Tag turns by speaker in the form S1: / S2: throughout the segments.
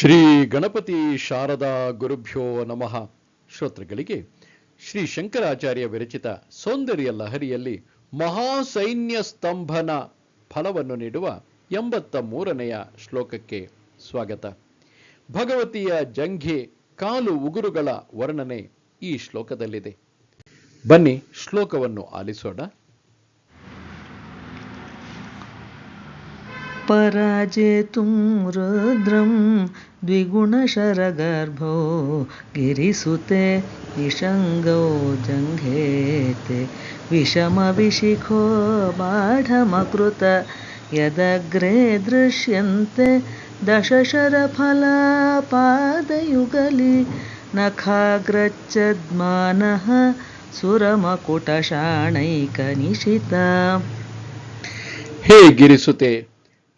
S1: ಶ್ರೀ ಗಣಪತಿ ಶಾರದಾ ಗುರುಭ್ಯೋ ನಮಃ. ಶ್ರೋತೃಗಳಿಗೆ ಶ್ರೀ ಶಂಕರಾಚಾರ್ಯ ವಿರಚಿತ ಸೌಂದರ್ಯ ಲಹರಿಯಲ್ಲಿ ಮಹಾಸೈನ್ಯ ಸ್ತಂಭನ ಫಲವನ್ನು ನೀಡುವ ಎಂಬತ್ತ ಮೂರನೆಯ ಶ್ಲೋಕಕ್ಕೆ ಸ್ವಾಗತ. ಭಗವತಿಯ ಜಂಘೆ, ಕಾಲು ಉಗುರುಗಳ ವರ್ಣನೆ ಈ ಶ್ಲೋಕದಲ್ಲಿದೆ. ಬನ್ನಿ ಶ್ಲೋಕವನ್ನು ಆಲಿಸೋಣ.
S2: पराजेतुं रुद्रं द्विगुणशरगर्भो गिरिसुते विषङ्गो जङ्घेते विषमविशिखो बाढमकृत यदग्रे दृश्यन्ते दशशरफलापादयुगली नखाग्रच्छद्मानः सुरमकुटशाणैकनिशिता।
S1: हे गिरिसुते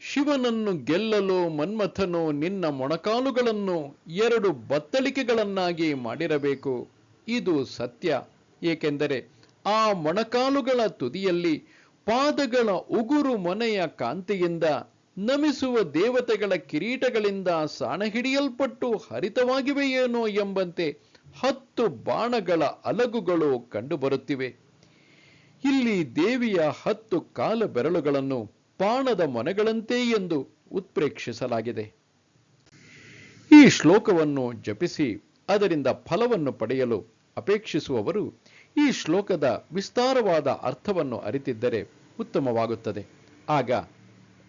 S1: ಶಿವನನ್ನು ಗೆಲ್ಲಲು ಮನ್ಮಥನು ನಿನ್ನ ಮೊಣಕಾಲುಗಳನ್ನು ಎರಡು ಬತ್ತಳಿಕೆಗಳನ್ನಾಗಿ ಮಾಡಿರಬೇಕು. ಇದು ಸತ್ಯ. ಏಕೆಂದರೆ ಆ ಮೊಣಕಾಲುಗಳ ತುದಿಯಲ್ಲಿ ಪಾದಗಳ ಉಗುರು ಮನೆಯ ಕಾಂತಿಯಿಂದ ನಮಿಸುವ ದೇವತೆಗಳ ಕಿರೀಟಗಳಿಂದ ಸಾಣಹಿಡಿಯಲ್ಪಟ್ಟು ಹರಿತವಾಗಿವೆಯೇನೋ ಎಂಬಂತೆ ಹತ್ತು ಬಾಣಗಳ ಅಲಗುಗಳು ಕಂಡುಬರುತ್ತಿವೆ. ಇಲ್ಲಿ ದೇವಿಯ ಹತ್ತು ಕಾಲ ಬೆರಳುಗಳನ್ನು ಬಾಣದ ಮನೆಗಳಂತೆ ಎಂದು ಉತ್ಪ್ರೇಕ್ಷಿಸಲಾಗಿದೆ. ಈ ಶ್ಲೋಕವನ್ನು ಜಪಿಸಿ ಅದರಿಂದ ಫಲವನ್ನು ಪಡೆಯಲು ಅಪೇಕ್ಷಿಸುವವರು ಈ ಶ್ಲೋಕದ ವಿಸ್ತಾರವಾದ ಅರ್ಥವನ್ನು ಅರಿತಿದ್ದರೆ ಉತ್ತಮವಾಗುತ್ತದೆ. ಆಗ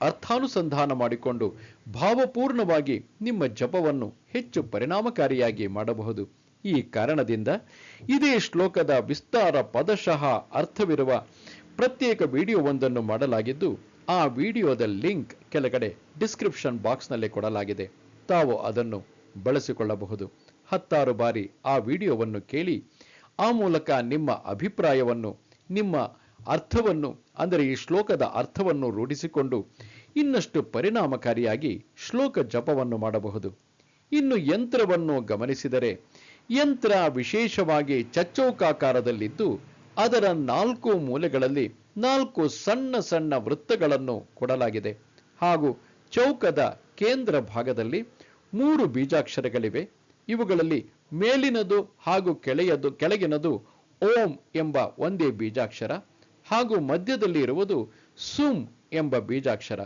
S1: ಅರ್ಥಾನುಸಂಧಾನ ಮಾಡಿಕೊಂಡು ಭಾವಪೂರ್ಣವಾಗಿ ನಿಮ್ಮ ಜಪವನ್ನು ಹೆಚ್ಚು ಪರಿಣಾಮಕಾರಿಯಾಗಿ ಮಾಡಬಹುದು. ಈ ಕಾರಣದಿಂದ ಇದೇ ಶ್ಲೋಕದ ವಿಸ್ತಾರ ಪದಶಃ ಅರ್ಥವಿರುವ ಪ್ರತ್ಯೇಕ ವಿಡಿಯೋವೊಂದನ್ನು ಮಾಡಲಾಗಿದ್ದು ಆ ವಿಡಿಯೋದ ಲಿಂಕ್ ಕೆಳಗಡೆ ಡಿಸ್ಕ್ರಿಪ್ಷನ್ ಬಾಕ್ಸ್ನಲ್ಲಿ ಕೊಡಲಾಗಿದೆ. ತಾವು ಅದನ್ನು ಬಳಸಿಕೊಳ್ಳಬಹುದು. ಹತ್ತಾರು ಬಾರಿ ಆ ವಿಡಿಯೋವನ್ನು ಕೇಳಿ, ಆ ಮೂಲಕ ನಿಮ್ಮ ಅಭಿಪ್ರಾಯವನ್ನು, ನಿಮ್ಮ ಅರ್ಥವನ್ನು, ಅಂದರೆ ಈ ಶ್ಲೋಕದ ಅರ್ಥವನ್ನು ರೂಢಿಸಿಕೊಂಡು ಇನ್ನಷ್ಟು ಪರಿಣಾಮಕಾರಿಯಾಗಿ ಶ್ಲೋಕ ಜಪವನ್ನು ಮಾಡಬಹುದು. ಇನ್ನು ಯಂತ್ರವನ್ನು ಗಮನಿಸಿದರೆ, ಯಂತ್ರ ವಿಶೇಷವಾಗಿ ಚಚ್ಚೌಕಾಕಾರದಲ್ಲಿದ್ದು ಅದರ ನಾಲ್ಕು ಮೂಲೆಗಳಲ್ಲಿ ನಾಲ್ಕು ಸಣ್ಣ ಸಣ್ಣ ವೃತ್ತಗಳನ್ನು ಕೊಡಲಾಗಿದೆ. ಹಾಗೂ ಚೌಕದ ಕೇಂದ್ರ ಭಾಗದಲ್ಲಿ ಮೂರು ಬೀಜಾಕ್ಷರಗಳಿವೆ. ಇವುಗಳಲ್ಲಿ ಮೇಲಿನದು ಹಾಗೂ ಕೆಳೆಯದು, ಕೆಳಗಿನದು ಓಂ ಎಂಬ ಒಂದೇ ಬೀಜಾಕ್ಷರ ಹಾಗೂ ಮಧ್ಯದಲ್ಲಿ ಇರುವುದು ಸುಮ್ ಎಂಬ ಬೀಜಾಕ್ಷರ.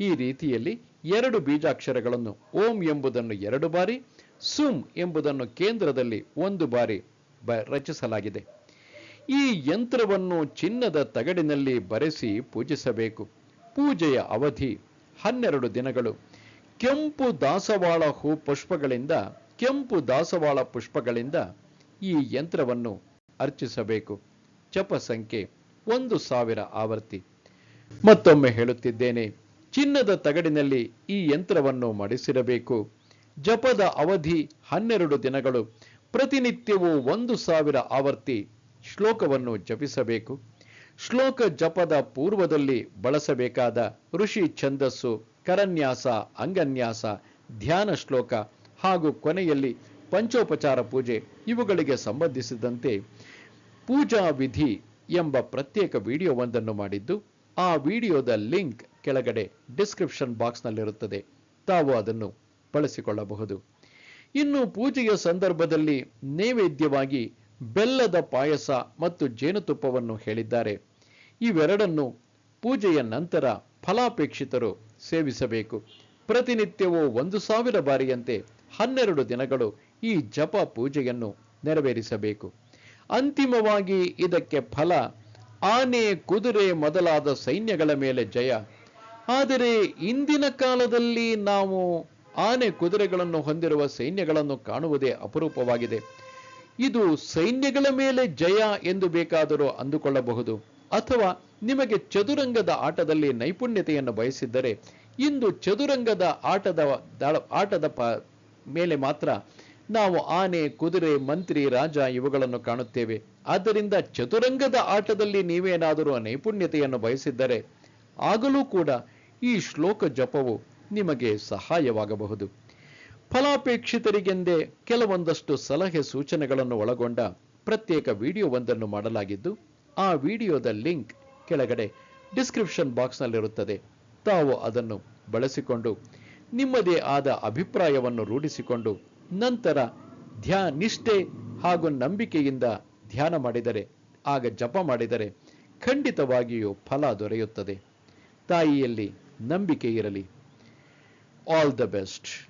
S1: ಈ ರೀತಿಯಲ್ಲಿ ಎರಡು ಬೀಜಾಕ್ಷರಗಳನ್ನು ಓಂ ಎಂಬುದನ್ನು ಎರಡು ಬಾರಿ, ಸುಮ್ ಎಂಬುದನ್ನು ಕೇಂದ್ರದಲ್ಲಿ ಒಂದು ಬಾರಿ ರಚಿಸಲಾಗಿದೆ. ಈ ಯಂತ್ರವನ್ನು ಚಿನ್ನದ ತಗಡಿನಲ್ಲಿ ಬರೆಸಿ ಪೂಜಿಸಬೇಕು. ಪೂಜೆಯ ಅವಧಿ ಹನ್ನೆರಡು ದಿನಗಳು. ಕೆಂಪು ದಾಸವಾಳ ಹೂ ಪುಷ್ಪಗಳಿಂದ, ಕೆಂಪು ದಾಸವಾಳ ಪುಷ್ಪಗಳಿಂದ ಈ ಯಂತ್ರವನ್ನು ಅರ್ಚಿಸಬೇಕು. ಜಪ ಸಂಖ್ಯೆ ಒಂದು ಸಾವಿರ ಆವರ್ತಿ ಮತ್ತೊಮ್ಮೆ ಹೇಳುತ್ತಿದ್ದೇನೆ, ಚಿನ್ನದ ತಗಡಿನಲ್ಲಿ ಈ ಯಂತ್ರವನ್ನು ಮಡಿಸಿರಬೇಕು ಜಪದ ಅವಧಿ ಹನ್ನೆರಡು ದಿನಗಳು. ಪ್ರತಿನಿತ್ಯವೂ ಒಂದು ಸಾವಿರ ಆವರ್ತಿ ಶ್ಲೋಕವನ್ನು ಜಪಿಸಬೇಕು. ಶ್ಲೋಕ ಜಪದ ಪೂರ್ವದಲ್ಲಿ ಬಳಸಬೇಕಾದ ಋಷಿ ಛಂದಸ್ಸು, ಕರನ್ಯಾಸ, ಅಂಗನ್ಯಾಸ, ಧ್ಯಾನ ಶ್ಲೋಕ ಹಾಗೂ ಕೊನೆಯಲ್ಲಿ ಪಂಚೋಪಚಾರ ಪೂಜೆ ಇವುಗಳಿಗೆ ಸಂಬಂಧಿಸಿದಂತೆ ಪೂಜಾ ವಿಧಿ ಎಂಬ ಪ್ರತ್ಯೇಕ ವಿಡಿಯೋವೊಂದನ್ನು ಮಾಡಿದ್ದು, ಆ ವಿಡಿಯೋದ ಲಿಂಕ್ ಕೆಳಗಡೆ ಡಿಸ್ಕ್ರಿಪ್ಷನ್ ಬಾಕ್ಸ್ನಲ್ಲಿರುತ್ತದೆ. ತಾವು ಅದನ್ನು ಬಳಸಿಕೊಳ್ಳಬಹುದು. ಇನ್ನು ಪೂಜೆಯ ಸಂದರ್ಭದಲ್ಲಿ ನೈವೇದ್ಯವಾಗಿ ಬೆಲ್ಲದ ಪಾಯಸ ಮತ್ತು ಜೇನುತುಪ್ಪವನ್ನು ಹೇಳಿದ್ದಾರೆ. ಇವೆರಡನ್ನು ಪೂಜೆಯ ನಂತರ ಫಲಾಪೇಕ್ಷಿತರು ಸೇವಿಸಬೇಕು. ಪ್ರತಿನಿತ್ಯವೂ ಒಂದು ಸಾವಿರ ಬಾರಿಯಂತೆ ಹನ್ನೆರಡು ದಿನಗಳು ಈ ಜಪ ಪೂಜೆಯನ್ನು ನೆರವೇರಿಸಬೇಕು. ಅಂತಿಮವಾಗಿ ಇದಕ್ಕೆ ಫಲ ಆನೆ, ಕುದುರೆ ಮೊದಲಾದ ಸೈನ್ಯಗಳ ಮೇಲೆ ಜಯ. ಆದರೆ ಇಂದಿನ ಕಾಲದಲ್ಲಿ ನಾವು ಆನೆ, ಕುದುರೆಗಳನ್ನು ಹೊಂದಿರುವ ಸೈನ್ಯಗಳನ್ನು ಕಾಣುವುದೇ ಅಪರೂಪವಾಗಿದೆ. ಇದು ಸೈನ್ಯಗಳ ಮೇಲೆ ಜಯ ಎಂದು ಬೇಕಾದರೂ ಅಂದುಕೊಳ್ಳಬಹುದು. ಅಥವಾ ನಿಮಗೆ ಚದುರಂಗದ ಆಟದಲ್ಲಿ ನೈಪುಣ್ಯತೆಯನ್ನು ಬಯಸಿದ್ದರೆ, ಇಂದು ಚದುರಂಗದ ಆಟದ ಆಟದ ಪ, ಮೇಲೆ ಮಾತ್ರ ನಾವು ಆನೆ, ಕುದುರೆ, ಮಂತ್ರಿ, ರಾಜ ಇವುಗಳನ್ನು ಕಾಣುತ್ತೇವೆ. ಆದ್ದರಿಂದ ಚದುರಂಗದ ಆಟದಲ್ಲಿ ನೀವೇನಾದರೂ ನೈಪುಣ್ಯತೆಯನ್ನು ಬಯಸಿದ್ದರೆ, ಆಗಲೂ ಕೂಡ ಈ ಶ್ಲೋಕ ಜಪವು ನಿಮಗೆ ಸಹಾಯವಾಗಬಹುದು. ಫಲಾಪೇಕ್ಷಿತರಿಗೆಂದೇ ಕೆಲವೊಂದಷ್ಟು ಸಲಹೆ ಸೂಚನೆಗಳನ್ನು ಒಳಗೊಂಡ ಪ್ರತ್ಯೇಕ ವಿಡಿಯೋವೊಂದನ್ನು ಮಾಡಲಾಗಿದ್ದು, ಆ ವಿಡಿಯೋದ ಲಿಂಕ್ ಕೆಳಗಡೆ ಡಿಸ್ಕ್ರಿಪ್ಷನ್ ಬಾಕ್ಸ್ನಲ್ಲಿರುತ್ತದೆ. ತಾವು ಅದನ್ನು ಬಳಸಿಕೊಂಡು ನಿಮ್ಮದೇ ಆದ ಅಭಿಪ್ರಾಯವನ್ನು ರೂಢಿಸಿಕೊಂಡು ನಂತರ ಧ್ಯಾನಿಷ್ಠೆ ಹಾಗೂ ನಂಬಿಕೆಯಿಂದ ಧ್ಯಾನ ಮಾಡಿದರೆ, ಆಗ ಜಪ ಮಾಡಿದರೆ ಖಂಡಿತವಾಗಿಯೂ ಫಲ ದೊರೆಯುತ್ತದೆ. ತಾಯಿಯಲ್ಲಿ ನಂಬಿಕೆ ಇರಲಿ. All the best